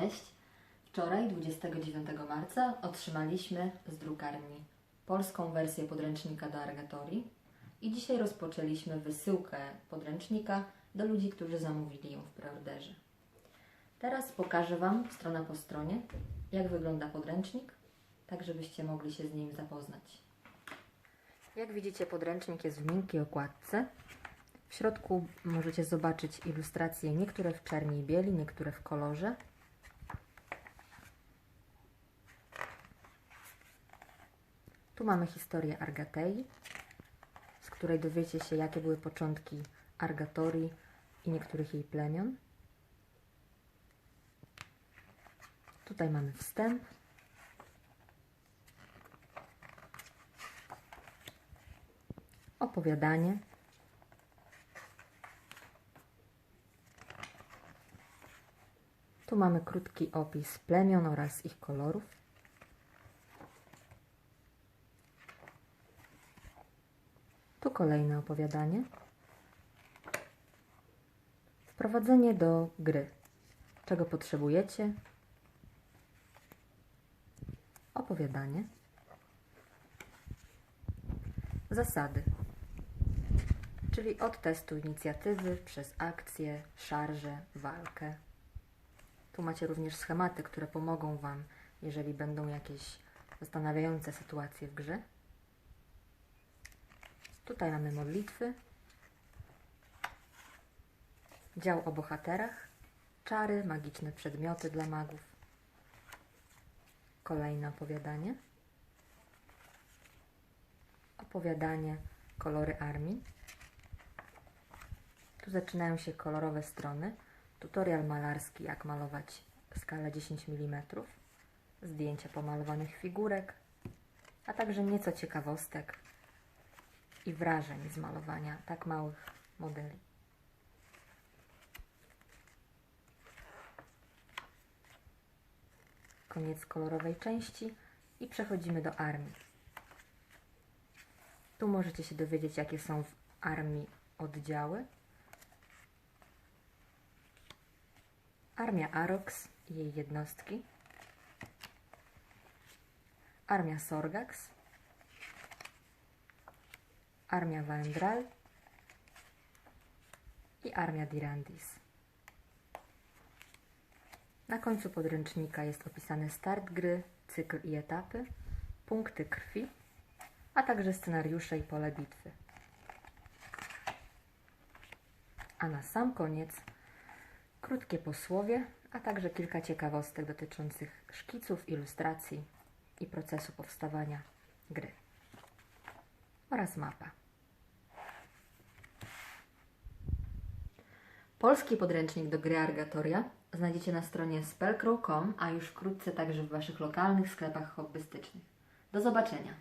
Cześć. Wczoraj, 29 marca, otrzymaliśmy z drukarni polską wersję podręcznika do Argatorii i dzisiaj rozpoczęliśmy wysyłkę podręcznika do ludzi, którzy zamówili ją w preorderze. Teraz pokażę Wam, strona po stronie, jak wygląda podręcznik, tak żebyście mogli się z nim zapoznać. Jak widzicie, podręcznik jest w miękkiej okładce. W środku możecie zobaczyć ilustracje, niektóre w czerni i bieli, niektóre w kolorze. Tu mamy historię Argatei, z której dowiecie się, jakie były początki Argatorii i niektórych jej plemion. Tutaj mamy wstęp. Opowiadanie. Tu mamy krótki opis plemion oraz ich kolorów. Tu kolejne opowiadanie. Wprowadzenie do gry. Czego potrzebujecie? Opowiadanie. Zasady. Czyli od testu inicjatywy przez akcję, szarże, walkę. Tu macie również schematy, które pomogą Wam, jeżeli będą jakieś zastanawiające sytuacje w grze. Tutaj mamy modlitwy, dział o bohaterach, czary, magiczne przedmioty dla magów, kolejne opowiadanie, opowiadanie, kolory armii. Tu zaczynają się kolorowe strony, tutorial malarski, jak malować skalę 10 mm, zdjęcia pomalowanych figurek, a także nieco ciekawostek i wrażeń z malowania tak małych modeli. Koniec kolorowej części i przechodzimy do armii. Tu możecie się dowiedzieć, jakie są w armii oddziały. Armia Arox i jej jednostki. Armia Sorgax. Armia Waendral i Armia Dirandis. Na końcu podręcznika jest opisany start gry, cykl i etapy, punkty krwi, a także scenariusze i pole bitwy. A na sam koniec krótkie posłowie, a także kilka ciekawostek dotyczących szkiców, ilustracji i procesu powstawania gry oraz mapa. Polski podręcznik do gry Argatoria znajdziecie na stronie spellcrow.com, a już wkrótce także w Waszych lokalnych sklepach hobbystycznych. Do zobaczenia!